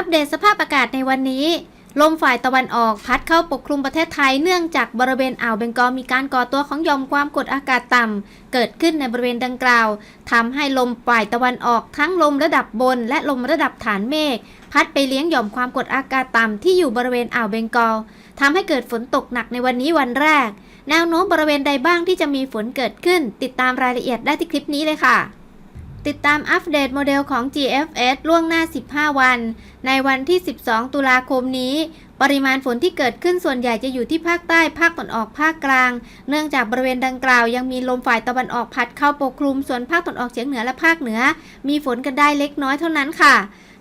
อัปเดตสภาพอากาศในวันนี้ ลมฝ่ายตะวันออกพัดเข้าปกคลุมประเทศไทยเนื่องจากบริเวณอ่าวเบงกอลมีการก่อตัวของหย่อมความกดอากาศต่ำ เกิดขึ้นในบริเวณดังกล่าวทำให้ลมฝ่ายตะวันออกทั้งลมระดับบน และลมระดับฐานเมฆพัดไปเลี้ยงหย่อมความกดอากาศต่ำที่อยู่บริเวณอ่าวเบงกอลทำให้เกิดฝนตกหนักในวันนี้วันแรก แนวโน้มบริเวณใดบ้างที่จะมีฝนเกิดขึ้น ติดตามรายละเอียดได้ที่คลิปนี้เลยค่ะ ติดตามอัปเดตโมเดลของ GFS ล่วงหน้า 15 วัน ในวันที่ 12 ตุลาคมนี้ ปริมาณฝนที่เกิดขึ้นส่วนใหญ่จะอยู่ที่ภาคใต้ ภาคตะวันออกภาคกลาง เนื่องจากบริเวณดังกล่าวยังมีลมฝ่ายตะวันออกพัดเข้าปกคลุม ส่วนภาคตะวันออกเฉียงเหนือและภาคเหนือ มีฝนกันได้เล็กน้อยเท่านั้นค่ะ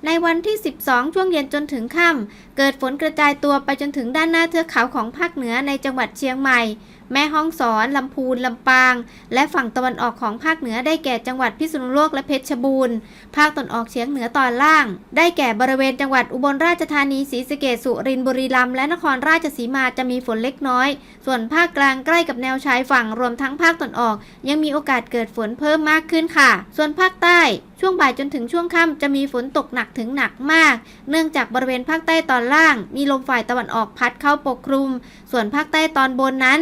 ในวันที่ 12 ช่วงเย็นจนถึงค่ำ เกิดฝนกระจายตัวไปจนถึงด้านหน้าเทือกเขาของภาคเหนือในจังหวัดเชียงใหม่ แม่ฮ่องสอน ลำพูน ลำปาง และฝั่งตะวันออกของภาคเหนือได้แก่จังหวัดพิษณุโลกและเพชรบูรณ์ ภาคตะวันออกเฉียงเหนือตอนล่าง ได้แก่บริเวณจังหวัดอุบลราชธานี ศรีสะเกษสุรินทร์บุรีรัมย์และนครราชสีมาจะมีฝนเล็กน้อย ส่วนภาคกลางใกล้กับแนวชายฝั่งรวมทั้งภาคตะวันออก ยังมีโอกาสเกิดฝนเพิ่มมากขึ้นค่ะ ส่วนภาคใต้ ช่วงบ่ายจนถึงช่วงค่ำจะมีฝนตกหนักถึงหนักมาก เนื่องจากบริเวณภาคใต้ตอนล่าง มีลมฝ่ายตะวันออกพัดเข้าปกคลุม ส่วนภาคใต้ตอนบนนั้น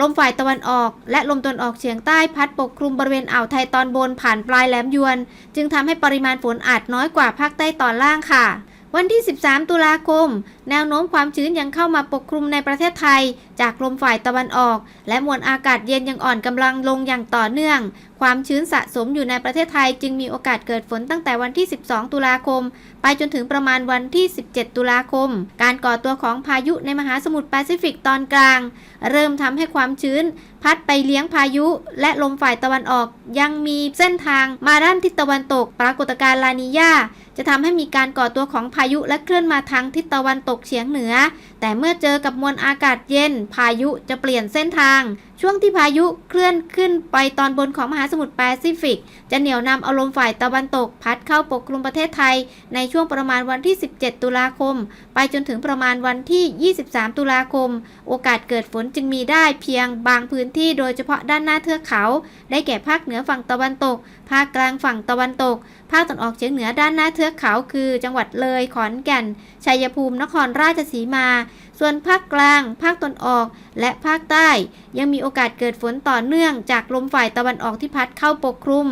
ลมฝ่ายตะวันออก และลมตะวันออกเฉียงใต้พัดปกคลุมบริเวณอ่าวไทยตอนบนผ่านปลายแหลมยวน จึงทำให้ปริมาณฝนอาจน้อยกว่าภาคใต้ตอนล่างค่ะ วันที่ 13 ตุลาคม แนวโน้มความชื้นยังเข้ามาปกคลุมในประเทศไทย จากลมฝ่ายตะวันออก และมวลอากาศเย็นยังอ่อนกำลังลงอย่างต่อเนื่อง ความชื้นสะสมอยู่ในประเทศไทย จึงมีโอกาสเกิดฝนตั้งแต่วันที่ 12 ตุลาคม ไปจนถึงประมาณวันที่ 17 ตุลาคม การก่อตัวของพายุในมหาสมุทรแปซิฟิกตอนกลาง เริ่มทำให้ความชื้น พัดไปเลี้ยงพายุ และลมฝ่ายตะวันออก ยังมีเส้นทางมาด้านทิศตะวันตก ปรากฏการณ์ลานีญาจะทำให้มีการก่อตัวของพายุและเคลื่อนมาทางทิศตะวันตกเฉียงเหนือ แต่เมื่อเจอกับมวลอากาศเย็น พายุจะเปลี่ยนเส้นทาง ช่วงที่พายุเคลื่อนขึ้นไปตอนบนของมหาสมุทรแปซิฟิก จะเหนี่ยวนำเอาลมฝ่ายตะวันตก พัดเข้าปกคลุมประเทศไทย ในช่วงประมาณวันที่ 17 ตุลาคม ไปจนถึงประมาณวันที่ 23 ตุลาคม โอกาสเกิดฝนจึงมีได้เพียงบางพื้นที่โดยเฉพาะด้านหน้าเทือกเขา ได้แก่ภาคเหนือฝั่งตะวันตก ภาคกลางฝั่งตะวันตก ภาคตะวันออกเฉียงเหนือด้านหน้าเทือกเขาคือ จังหวัดเลย ขอนแก่น ชัยภูมิ นครราชสีมาส่วนภาคกลาง ภาคตะวันออก และภาคใต้ ยังมีโอกาสเกิดฝนต่อเนื่องจากลมฝ่ายตะวันออกที่พัดเข้าปกคลุม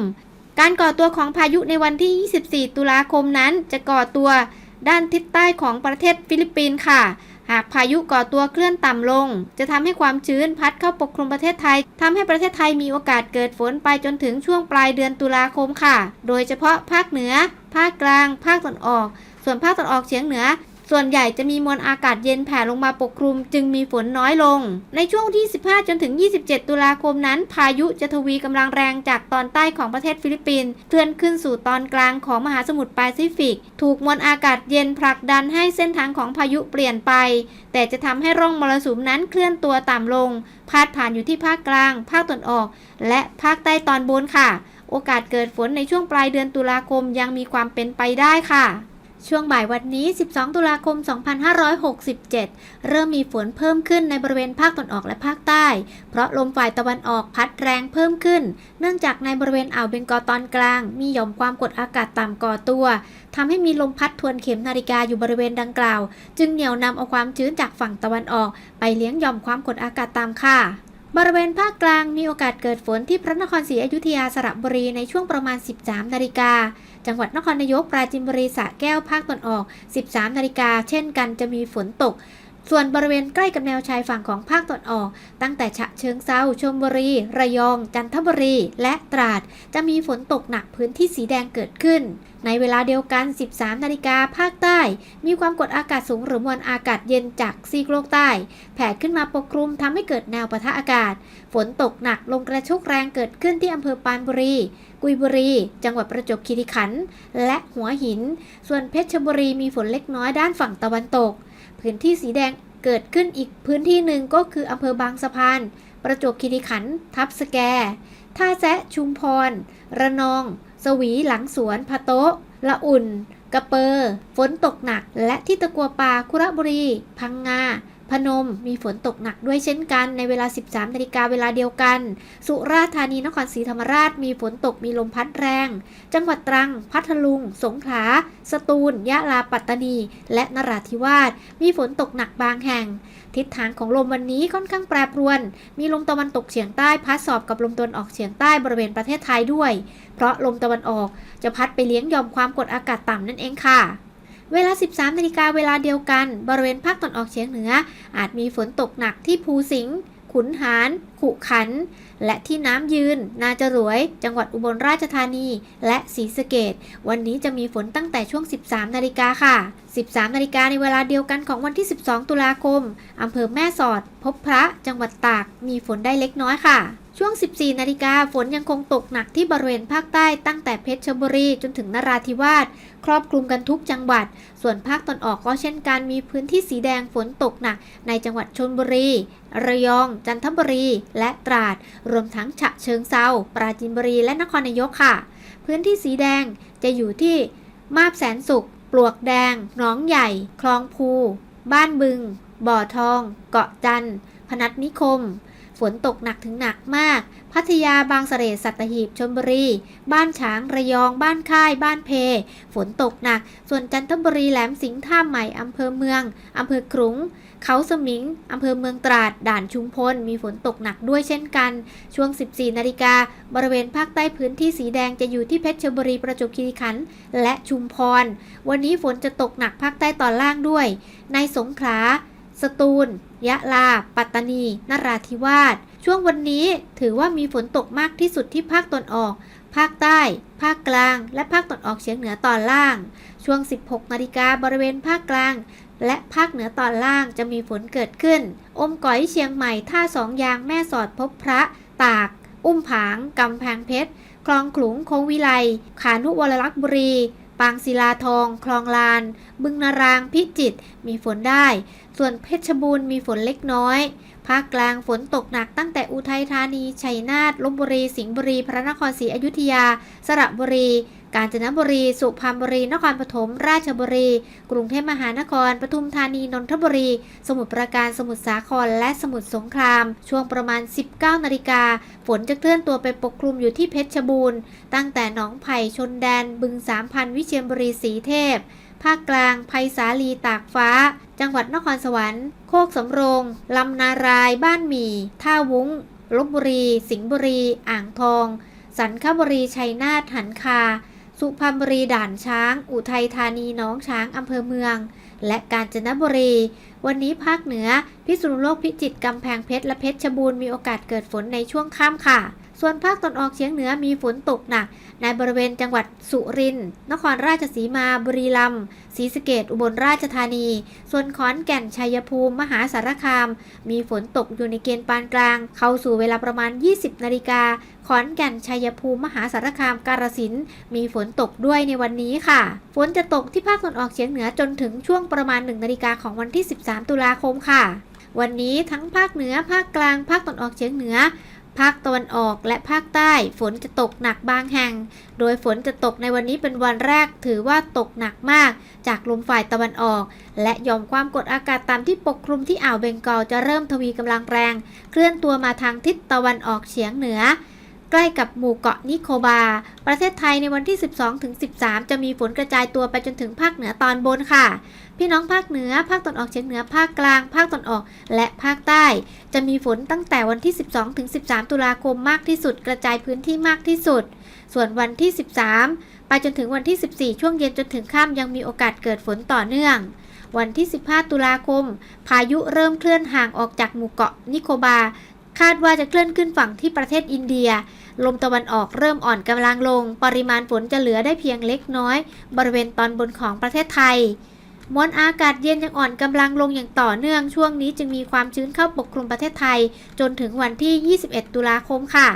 การก่อตัวของพายุในวันที่ 24 ตุลาคมนั้นจะก่อตัวด้านทิศใต้ของประเทศฟิลิปปินส์ค่ะ หากพายุก่อตัวเคลื่อนต่ำลง จะทำให้ความชื้นพัดเข้าปกคลุมประเทศไทยทำให้ประเทศไทยมีโอกาสเกิดฝนไปจนถึงช่วงปลายเดือนตุลาคมค่ะ โดยเฉพาะภาคเหนือ ภาคกลาง ภาคตะวันออก ส่วนภาคตะวันออกเฉียงเหนือ ส่วนใหญ่จะมีมวลอากาศเย็นแผ่ลงมาปกคลุม จึงมีฝนน้อยลง ในช่วงที่ 15 จนถึง 27 ตุลาคมนั้น พายุจะทวีกำลังแรงจากตอนใต้ของประเทศฟิลิปปินส์เคลื่อนขึ้นสู่ตอนกลางของมหาสมุทรแปซิฟิก ถูกมวลอากาศเย็นผลักดันให้เส้นทางของพายุเปลี่ยนไป แต่จะทำให้ร่องมรสุมนั้นเคลื่อนตัวต่ำลง พาดผ่านอยู่ที่ภาคกลาง ภาคตะวันออก และภาคใต้ตอนบนค่ะ โอกาสเกิดฝนในช่วงปลายเดือนตุลาคมยังมีความเป็นไปได้ค่ะ ช่วงบ่ายวันนี้ 12 ตุลาคม 2567 เริ่มมีฝนเพิ่มขึ้นในบริเวณภาคตะวันออกและภาคใต้ เพราะลมฝ่ายตะวันออกพัดแรงเพิ่มขึ้น เนื่องจากในบริเวณอ่าวเบงกอลตอนกลาง มีหย่อมความกดอากาศต่ำก่อตัวทำให้มีลมพัดทวนเข็มนาฬิกาอยู่บริเวณดังกล่าว จึงเหนี่ยวนำเอาความชื้นจากฝั่งตะวันออก ไปเลี้ยงหย่อมความกดอากาศต่ำค่ะ บริเวณภาคกลางมีโอกาสเกิดฝนที่พระนครศรีอยุธยาสระบุรีในช่วงประมาณ 13 นาฬิกา จังหวัดนครนายกปราจินบุรีสระแก้วภาคตะวันออก 13 นาฬิกาเช่นกันจะมีฝนตก ส่วนบริเวณใกล้กับแนวชายฝั่งของภาคตะวันออก ตั้งแต่ฉะเชิงเซาชลบุรี ระยอง จันทบุรี และตราด จะมีฝนตกหนักพื้นที่สีแดงเกิดขึ้น ในเวลาเดียวกัน 13 นาฬิกาภาคใต้ มีความกดอากาศสูงหรือมวลอากาศเย็นจากซีกโลกใต้ แผ่ขึ้นมาปกคลุมทำให้เกิดแนวปะทะอากาศ ฝนตกหนักลมกระโชกแรงเกิดขึ้นที่อำเภอปานบุรี กุยบุรี จังหวัดประจวบคีรีขันธ์และหัวหิน ส่วนเพชรบุรีมีฝนเล็กน้อยด้านฝั่งตะวันตก พื้นที่สีแดงเกิดขึ้นอีกพื้นที่หนึ่งก็คืออำเภอบางสะพาน ประจวบคีรีขันธ์ทับสแก ท่าแซะชุมพร ระนอง สวีหลังสวนพะโต๊ะ ละอุ่น กระเปอร์ ฝนตกหนัก และที่ตะกัวป่าคุระบุรี พังงา พนมมีฝนตกหนักด้วยเช่นกันในเวลา 13นาฬิกาเวลาเดียวกัน สุราษฎร์ธานีนครศรีธรรมราชมีฝนตกมีลมพัดแรง จังหวัดตรัง พัทลุง สงขลา สตูล ยะลา ปัตตานี และนราธิวาส มีฝนตกหนักบางแห่ง ทิศทางของลมวันนี้ค่อนข้างแปรปรวน มีลมตะวันตกเฉียงใต้พัดสอบกับลมตะวันออกเฉียงใต้บริเวณประเทศไทยด้วย เพราะลมตะวันออกจะพัดไปเลี้ยงยอมความกดอากาศต่ำนั่นเองค่ะ เวลา 13นาฬิกาเวลาเดียวกัน บริเวณภาคตะวันออกเฉียงเหนือ อาจมีฝนตกหนักที่ภูสิงห์ขุนหาร ขุขัน และที่น้ำยืน นาจรวย จังหวัดอุบลราชธานี และศรีสะเกดวันนี้จะมีฝนตั้งแต่ช่วง 13 นาฬิกาค่ะ 13 นาฬิกาในเวลาเดียวกันของวันที่ 12 ตุลาคม อำเภอแม่สอด พบพระ จังหวัดตาก มีฝนได้เล็กน้อยค่ะ ช่วง 14 นาฬิกาฝนยังคงตกหนักที่บริเวณภาคใต้ตั้งแต่เพชรบุรีจนถึงนราธิวาส ครอบคลุมกันทุกจังหวัด ส่วนภาคตอนออกก็เช่นกันมีพื้นที่สีแดงฝนตกหนัก ในจังหวัดชนบุรี ระยอง จันทบุรี และตราด รวมทั้งฉะเชิงเซาปราจีนบุรีและนครนายกค่ะ พื้นที่สีแดงจะอยู่ที่มาบแสนสุข ปลวกแดง หนองใหญ่ คลองภู บ้านบึง บ่อทอง เกาะจันพนัสนิคม นตกหนักถึงหนักมาก พัทยาบางเสร่สัตหีบชลบุรี บ้านฉางระยอง บ้านค่าย บ้านเพ ฝนตกหนัก ส่วนจันทบุรีแหลมสิงห์ท่าใหม่อำเภอเมืองอำเภอขลุง เขาสมิงอำเภอเมืองตราด ด่านชุมพล มีฝนตกหนักด้วยเช่นกัน ช่วง 14 นาฬิกา บริเวณภาคใต้พื้นที่สีแดงจะอยู่ที่เพชรบุรีประจวบคีรีขันธ์และชุมพร วันนี้ฝนจะตกหนักภาคใต้ตอนล่างด้วย ในสงขลา สตูล ยะลา ปัตตานี นราธิวาส ช่วงวันนี้ถือว่ามีฝนตกมากที่สุดที่ภาคตะวันออก ภาคใต้ ภาคกลาง และภาคตะวันออกเฉียงเหนือตอนล่าง ช่วง 16 นาฬิกาบริเวณภาคกลาง และภาคเหนือตอนล่างจะมีฝนเกิดขึ้น อมก๋อยเชียงใหม่ ท่าสองยาง แม่สอดพบพระ ตาก อุ้มผาง กำแพงเพชร คลองขลุง โค้งวิไล ขานุวรลักษณ์บุรี ปางศิลาทอง คลองลาน บึงนาราง พิจิตรมีฝนได้ ส่วนเพชรบูรณ์มีฝนเล็กน้อย ภาคกลางฝนตกหนักตั้งแต่อุทัยธานี ชัยนาทลบบุรี สิงห์บุรี พระนครศรีอยุธยา สระบุรี กาญจนบุรี สุพรรณบุรี นครปฐม ราชบุรี กรุงเทพมหานคร ปทุมธานี นนทบุรี สมุทรปราการ สมุทรสาคร และสมุทรสงคราม ช่วงประมาณ 19นาฬิกา ฝนจะเคลื่อนตัวไปปกคลุมอยู่ที่เพชรบูรณ์ ตั้งแต่หนองไผ่ ชนแดน บึงสามพัน วิเชียรบุรี สีเทพ ภาคกลางไพศาลีตากฟ้า จังหวัดนครสวรรค์ โคกสำโรง ลำนาราย บ้านหมี่ ท่าวุ้ง ลบบุรี สิงห์บุรี อ่างทอง สันคบุรี ชัยนาท หันคา สุพรรณบุรี ด่านช้าง อุทัยธานีน้องช้าง อำเภอเมือง และกาญจนบุรี วันนี้ภาคเหนือ พิษณุโลก พิจิตร กำแพงเพชร และเพชรบูรณ์ มีโอกาสเกิดฝนในช่วงค่ำค่ะ ส่วนภาคตอนออกเฉียงเหนือมีฝนตกหนัก ในบริเวณจังหวัดสุรินทร์นครราชสีมา บุรีรัมย์ศรีสะเกดอุบลราชธานี ส่วนขอนแก่นชัยภูมิ มหาสารคาม มีฝนตกอยู่ในเกณฑ์ปานกลาง เข้าสู่เวลาประมาณ 20 นาฬิกา ขอนแก่นชัยภูมิ มหาสารคาม กาฬสินธุมีฝนตกด้วยในวันนี้ค่ะ ฝนจะตกที่ภาคตะวันออกเฉียงเหนือจนถึงช่วงประมาณ 1 นาฬิกาของวันที่ 13 ตุลาคมค่ะ วันนี้ทั้งภาคเหนือ ภาคกลาง ภาคตะวันออกเฉียงเหนือ ภาคตะวันออกและภาคใต้ฝนจะตกหนักบางแห่ง โดยฝนจะตกในวันนี้เป็นวันแรกถือว่าตกหนักมาก จากลมฝ่ายตะวันออก และหย่อมความกดอากาศต่ำที่ปกคลุมที่อ่าวเบงกอลจะเริ่มทวีกำลังแรง เคลื่อนตัวมาทางทิศตะวันออกเฉียงเหนือ ใกล้กับหมู่เกาะนิโคบา ประเทศไทยในวันที่ 12-13 จะมีฝนกระจายตัวไปจนถึงภาคเหนือตอนบนค่ะ พี่น้องภาคเหนือ ภาคตอนออกเฉียงเหนือ ภาคกลาง ภาคตอนออก และภาคใต้ จะมีฝนตั้งแต่วันที่ 12-13 ตุลาคมมากที่สุด กระจายพื้นที่มากที่สุด ส่วนวันที่ 13 ไปจนถึงวันที่ 14 ช่วงเย็นจนถึงค่ำยังมีโอกาสเกิดฝนต่อเนื่อง วันที่ 15 ตุลาคม พายุเริ่มเคลื่อนห่างออกจากหมู่เกาะนิโคบา คาดว่าจะเคลื่อนขึ้นฝั่งที่ประเทศอินเดียลมตะวันออกเริ่มอ่อนกำลังลง ปริมาณฝนจะเหลือได้เพียงเล็กน้อย บริเวณตอนบนของประเทศไทย มวลอากาศเย็นยังอ่อนกำลังลงอย่างต่อเนื่อง ช่วงนี้จึงมีความชื้นเข้าปกคลุมประเทศไทย จนถึงวันที่ 21 ตุลาคมค่ะ